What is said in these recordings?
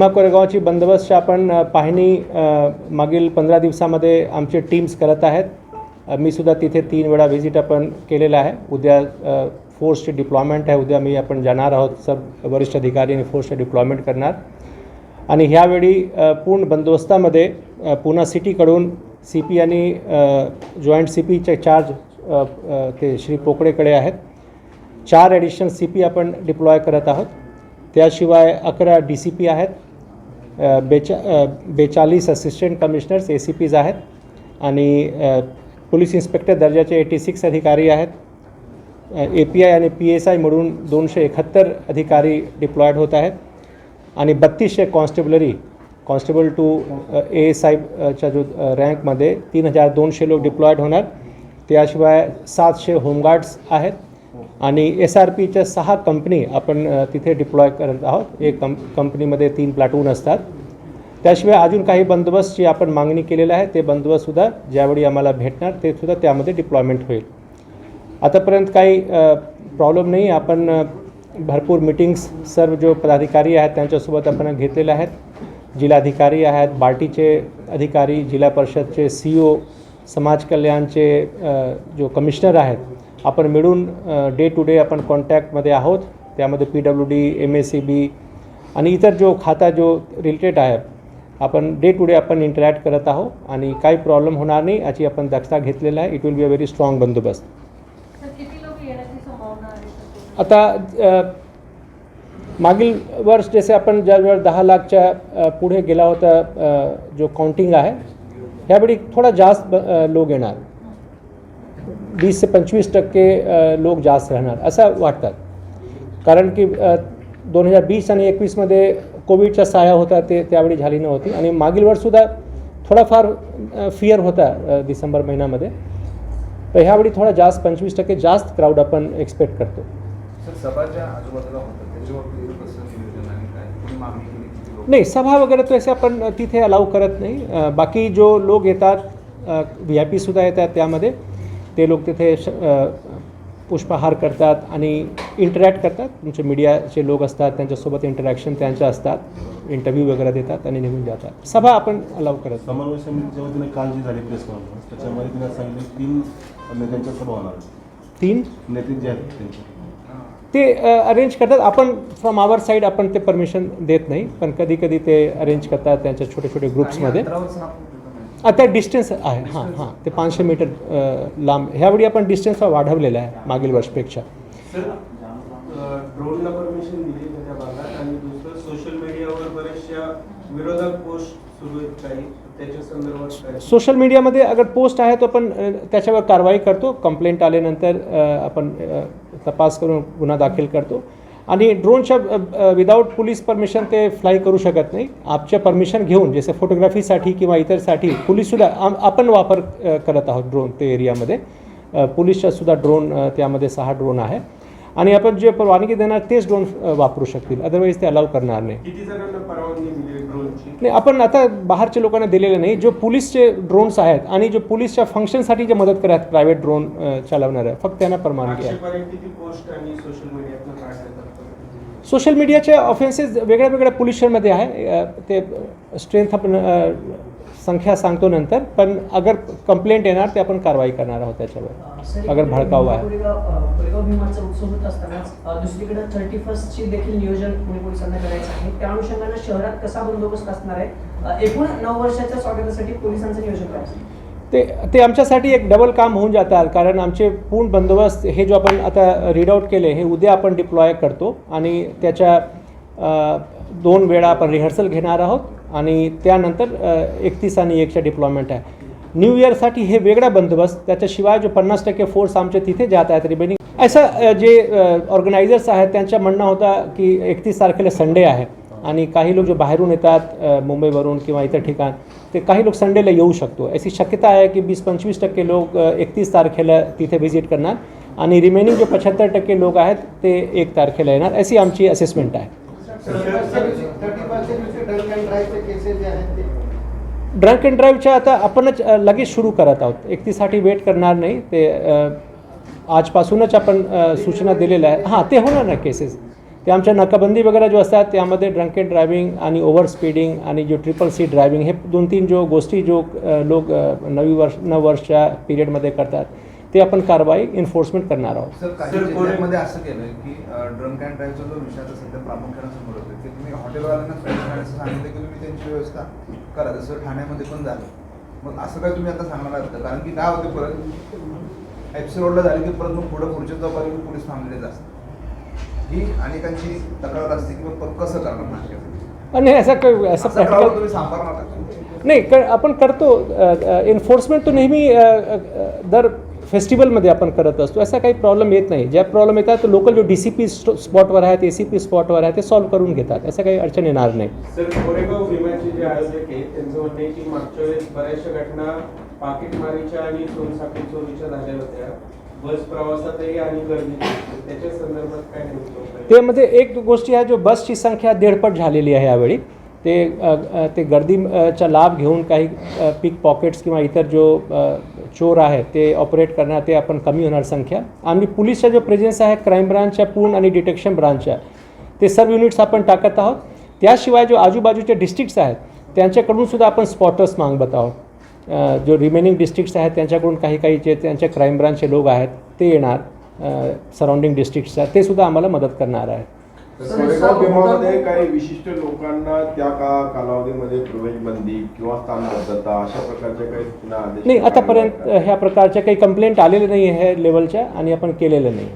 भीमा कोरेगावची बंदोबस्तची आपण पाहणी मागील पंधरा दिवसामध्ये आमचे टीम्स करत आहेत. मी सुद्धा तिथे तीन वेळा व्हिजिट आपण केलेलं आहे. उद्या अ, फोर्सची डिप्लॉयमेंट आहे. उद्या मी आपण जाणार आहोत. सब वरिष्ठ अधिकारी आणि फोर्सचे डिप्लॉयमेंट करणार. आणि ह्यावेळी पूर्ण बंदोबस्तामध्ये पुणा सिटीकडून सी पी आणि जॉईंट सी पीचे चार्ज ते श्री पोकळेकडे आहेत. चार ॲडिशनल सी पी आपण डिप्लॉय करत आहोत. त्याशिवाय अकरा डी सी पी आहेत. बेचा बेचाळीस assistant commissioners A C Ps आहेत आणि पोलीस इन्स्पेक्टर दर्जाचे एटी सिक्स अधिकारी आहेत. ए पी आय आणि पी एस आय मिळून दोनशे एकाहत्तर अधिकारी डिप्लॉयड होत आहेत. आणि बत्तीसशे constabulary constable to A S आयच्या जो रँकमध्ये तीन हजार दोनशे लोक डिप्लॉयड होणार. त्याशिवाय सातशे होमगार्ड्स आहेत. आणि एस आर पीच्या सहा कंपनी आपण तिथे डिप्लॉय करत आहोत. एक कंप कंपनीमध्ये तीन प्लॅटून असतात. त्याशिवाय अजून काही बंदोबस्तची आपण मागणी केलेलं आहे. ते बंदोबस्तसुद्धा ज्यावेळी आम्हाला भेटणार ते सुद्धा त्यामध्ये डिप्लॉयमेंट होईल. आतापर्यंत काही प्रॉब्लेम नाही. आपण भरपूर मीटिंग्स सर्व जो पदाधिकारी आहेत त्यांच्यासोबत आपण घेतलेल्या आहेत. जिल्हाधिकारी आहेत बार्टीचे अधिकारी जिल्हा परिषदचे सी ओ समाज कल्याणचे जो कमिशनर आहेत आपण मिळून डे टू डे आपण कॉन्टॅक्टमध्ये आहोत. त्यामध्ये P W D M S C B आणि इतर जो खाता जो रिलेटेड आहे आपण डे टू डे आपण इंटरॅक्ट करत आहोत आणि काही प्रॉब्लेम होणार नाही याची आपण दक्षता घेतलेला आहे. It will be a very strong bandobast. आहे? आता मागील वर्ष जसे आपण ज्यावेळेस दहा लाखच्या पुढे गेला होता जो काउंटिंग आहे ह्यावेळी थोडा जास्त लोक येणार. वीस ते पंचवीस टक्के लोक जास्त राहणार असं वाटतात कारण की दोन हजार वीस आणि एकवीसमध्ये कोविडचा साया होता ते त्यावेळी झाली नव्हती. आणि मागील वर्षसुद्धा थोडाफार फिअर होता डिसेंबर महिन्यामध्ये. तर ह्यावेळी थोडा जास्त पंचवीस टक्के जास्त क्राऊड आपण एक्सपेक्ट करतो. नाही सभा वगैरे तो असे आपण तिथे अलाव करत नाही. बाकी जो लोक येतात व्ही आय पीसुद्धा येतात त्यामध्ये. ते लोक तिथे श पुष्पहार करतात आणि इंटरॅक्ट करतात. तुमचे मीडियाचे लोक असतात त्यांच्यासोबत इंटरॅक्शन त्यांच्या असतात इंटरव्ह्यू वगैरे देतात आणि निघून जातात. सभा आपण अलाव करत. समन्वय समितीच्या वतीने काल जी झाली प्रेस कॉन्फरन्स त्याच्यामध्ये तिने सांगितलं तीन नेत्यांच्या सभा होणार. तीन? नेते जे आहेत ते अरेंज करतात. आपण फ्रॉम आवर साईड आपण ते परमिशन देत नाही पण कधी कधी ते अरेंज करतात त्यांच्या छोटे छोटे ग्रुप्समध्ये आता डिस्टन्स आहे. हां हां. ते पाचशे मीटर लांब. ह्यावेळी आपण डिस्टन्स वाढवलेला आहे मागील वर्षपेक्षा. सर ड्रोनला परमिशन दिली त्या भागात आणि दुसरं सोशल मीडियावर बऱ्याचशा विरोधक पोस्ट सुरू आहेत काही. त्याच्या संदर्भात काय? सोशल मीडियामध्ये अगर पोस्ट आहे तो आपण त्याच्यावर कारवाई करतो. कंप्लेंट आल्यानंतर आपण तपास करून गुन्हा दाखल करतो. आणि ड्रोनच्या विदाऊट पोलीस परमिशन ते फ्लाय करू शकत नाही. आपच्या परमिशन घेऊन जसे फोटोग्राफीसाठी किंवा इतरसाठी पोलीससुद्धा आपण वापर करत आहोत ड्रोन ते एरियामध्ये पोलीसच्या सुद्धा ड्रोन त्यामध्ये सहा ड्रोन आहे. आणि आपण जे परवानगी देणार तेच ड्रोन वापरू शकतील. अदरवाईज ते अलाव करणार नाही. नाही आपण आता बाहेरच्या लोकांना दिलेले नाही. जो पोलीसचे ड्रोन्स आहेत आणि जो पोलीसच्या फंक्शनसाठी जे मदत करत प्रायव्हेट ड्रोन चालवणार आहे फक्त त्यांना परवानगी आहे आठशेपर्यंत किती पोस्ट आणि सोशल मीडियाचे ऑफेन्सेस वेगळ्या वेगळ्या पोल्युशनमध्ये आहे. ते स्ट्रेंथ आपण संख्या सांगतो नंतर. पण अगर कंप्लेंट येणार ते आपण कारवाई करणार आहोत त्याच्यावर. अगर भडकाऊ आहे. दुसरीकडे थर्टी फर्स्टची देखील नियोजन पुणे पोलिसांना करायचं आहे. त्या अनुषंगानं शहरात कसा बंदोबस्त असणार आहे? एकूण नऊ वर्षाच्या स्वागतासाठी पोलिसांचं नियोजन असेल ते ते आमच्यासाठी एक डबल काम होऊन जातात. कारण आमचे पूर्ण बंदोबस्त हे जो आपण आता रीड आउट केले हे उद्या आपण डिप्लॉय करतो. आणि त्याच्या दोन वेळा आपण रिहर्सल घेणार आहोत. आणि त्यानंतर एकतीस आणि एकच्या डिप्लॉयमेंट आहे. न्यू इयरसाठी हे वेगळा बंदोबस्त. त्याच्याशिवाय जो पन्नास टक्के फोर्स आमचे तिथे जात आहेत रिमेनिंग असं जे ऑर्गनायझर्स आहेत त्यांच्या म्हणणं होतं की एकतीस तारखेला संडे आहे. आणि काही लोक जो बाहेरून येतात मुंबईवरून किंवा इतर ठिकाण ते काही लोक संडेला येऊ शकतो. अशी शक्यता आहे की वीस पंचवीस टक्के लोक एकतीस तारखेला तिथे व्हिजिट करणार. आणि रिमेनिंग जे पचहत्तर टक्के लोक आहेत ते एक तारखेला येणार. अशी आमची असेसमेंट आहे. ड्रंक अँड ड्राईव्हच्या आता आपणच लगेच सुरू करत आहोत. एकतीसाठी वेट करणार नाही. ते आजपासूनच आपण सूचना दिलेल्या आहे हां ते होणार ना केसेस ते आमच्या नाकाबंदी वगैरे जो असतात त्यामध्ये ड्रंकेन ड्रायव्हिंग आणि ओव्हर स्पीडिंग आणि जो ट्रिपल सी ड्रायव्हिंग हे दोन तीन जो गोष्टी जो लोक नवी वर्ष नव वर्षच्या पिरियडमध्ये करतात ते आपण कारवाई एन्फोर्समेंट करणार आहोत. असं केलंय की ड्रंक अँड ड्राईव्हचा जो विषय आता सध्या प्रामुख्याने समोर होतोय की तुम्ही हॉटेलवाल्यांना सांगितलं की तुम्ही त्यांची व्यवस्था करा. जसं ठाण्यामध्ये पण झालं. मग असं काय तुम्ही आता सांगणार आहात कारण की काय होते परत? एफसी रोडला झाली की परत मग पुढे पुढच्या चौपाली पोलीस थांबलेले असतात. ही अनेकांची तक्रार असते की कसं करणार आणि असं काही असं प्रॅक्टिकल नाही क आपण करतो एन्फोर्समेंट तो नेहमी दर फेस्टिवलमध्ये आपण करत असतो. असा काही प्रॉब्लेम येत नाही. ज्या प्रॉब्लेम येतात तो लोकल जो डी सी पी स्पॉटवर आहेत ए सी पी स्पॉटवर आहे ते सॉल्व्ह करून घेतात. असं काही अडचण येणार नाही. सर कोरेगाव विम्याचे जे आयोजक आहेत त्यांचं म्हणणं आहे की मागच्या वेळेस बऱ्याचशा घटना पाकिटमारीच्या आणि चोरीच्या झाल्या होत्या. बस प्रवासातही आणि त्याच्या संदर्भात काय नेमकं त्यामध्ये म्हणजे एक गोष्टी आहे जो बसची संख्या दीडपट झालेली आहे यावेळी. ते ते गर्दीचा लाभ घेऊन काही पिक पॉकेट्स किंवा इतर जो चोर आहेत ते ऑपरेट करणार ते आपण कमी होणार संख्या. आणि पोलीसचा जो प्रेझेन्स आहे क्राईम ब्रांचच्या पूर्ण आणि डिटेक्शन ब्रांचच्या ते सर्व युनिट्स आपण टाकत आहोत. त्याशिवाय जो आजूबाजूचे डिस्ट्रिक्ट्स आहेत त्यांच्याकडून सुद्धा आपण स्पॉटर्स मागवत आहोत. जो रिमेनिंग डिस्ट्रिक्ट्स आहेत त्यांच्याकडून काही काही जे त्यांचे क्राईम ब्रांचचे लोक आहेत ते येणार सराउंडिंग डिस्ट्रिक्ट्सच्या ते सुद्धा आम्हाला मदत करणार आहेत. कोरेगाव भीमामध्ये काही विशिष्ट लोकांना त्या का कालावधीमध्ये प्रवेश बंदी किंवा स्थानबद्धता अशा प्रकारच्या काही आदेश नाही आतापर्यंत ह्या प्रकारच्या काही कंप्लेंट आलेले नाही आहे लेवलच्या आणि आपण केलेलं नाही.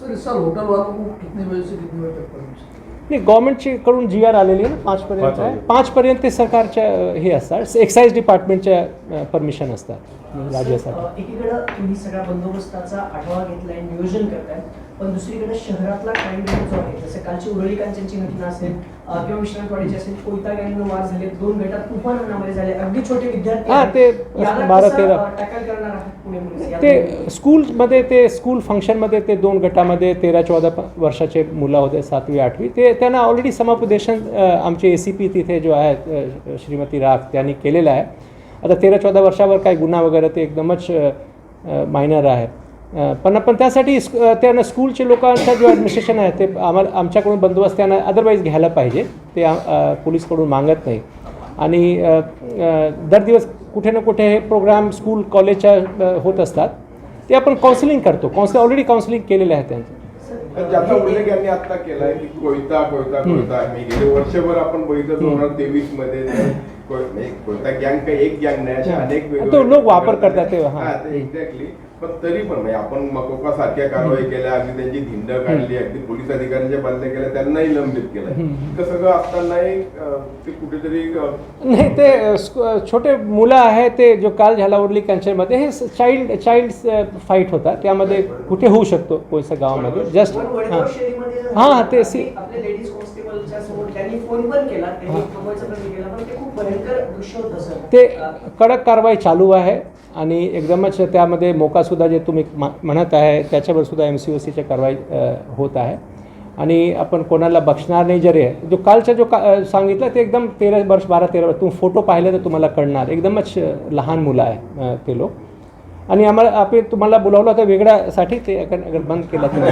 सर इस साल होटल वालों को कितने बजे से कितने बजे तक परमिशन नाही गव्हर्नमेंटची कडून जी आर आलेली आहे ना पाचपर्यंत. आहे. पाचपर्यंत ते सरकारच्या हे असतात. एक्साईज डिपार्टमेंटच्या परमिशन असतात. राज्यासाठी. एकीकडं तुम्ही सगळ्या बंदोबस्ताचा आढावा घेतलाय नियोजन करताय. पण दुसरीकडे शहरातला क्राईम रेट जो आहे जसं कालची उरळी कांचनची घटना असेल किंवा विश्रांतवाडीची असेल कोयता गँगनं वार झाले दोन गटात तुफान हल्लामध्ये झाले अगदी छोटे विद्यार्थी हा. ते बारा तेरा. अ, टॅकल करणार आहात पुणे पोलीस या ते? स्कूलमध्ये ते स्कूल फंक्शनमध्ये ते दोन गटामध्ये तेरा चौदा वर्षाचे मुलं होते सातवी आठवी ते त्यांना ऑलरेडी समुपदेशन आमचे ए सी पी तिथे जो आहेत अ, श्रीमती राख त्यांनी केलेलं आहे आता तेरा चौदा वर्षावर काही गुन्हा वगैरे ते एकदमच मायनर आहे पण पण त्यासाठी स्क- त्यांना स्कूलचे लोकांचं जो ॲडमिनिस्ट्रेशन आहे ते आम्हाला आमच्याकडून बंदोबस्त त्यांना अदरवाईज घ्यायला पाहिजे. ते पोलीसकडून मागत नाही. आणि दर दिवस कुठे ना कुठे हे प्रोग्राम स्कूल कॉलेजच्या होत असतात. ते आपण काउन्सिलिंग करतो. काउन्सिल ऑलरेडी काउन्सिलिंग केलेलं आहे त्यांचं. ज्याचा उल्लेख यांनी आता केलाय की कोयता कोयता कोयता. मी गेले वर्षभर आपण बघितलं दोन हजार तेवीसमध्ये कोयता गँग काही एक गँग नाही अनेक तो लोक वापर करतात एक्झॅक्टली पण तरी पण म्हणजे आपण मकोका सारख्या कारवाई केल्या अगदी त्यांची धिंड काढली अगदी पोलीस अधिकाऱ्यांच्या बदल्या केल्या त्यांनाही लंबित केलं. इतकं सगळं असतानाही ते कुठेतरी नाही ते छोटे मुलं आहे ते जो काल झाला उरली कॅन्सरमध्ये हे चाइल्ड चाइल्ड फाईट होता. त्यामध्ये कुठे होऊ शकतो कोणत्या गावामध्ये? जस्ट हां, झालं, ते सी- ते कडक कारवाई चालू आहे. आणि एकदमच त्यामध्ये मोकासुद्धा जे तुम्ही म्हणत आहे त्याच्यावर सुद्धा एम सी ओ सीच्या कारवाई होत आहे. आणि आपण कोणाला बक्षणार नाही जरी आहे जो कालचा जो का सांगितलं ते एकदम तेरा वर्ष बारा तेरा वर्ष तुम्ही फोटो पाहिले तर तुम्हाला कळणार. एकदमच लहान मुलं आहे ते लोक. आणि आम्हाला आपण तुम्हाला बोलावलं होतं वेगळ्यासाठी ते अगर बंद केलं तुम्ही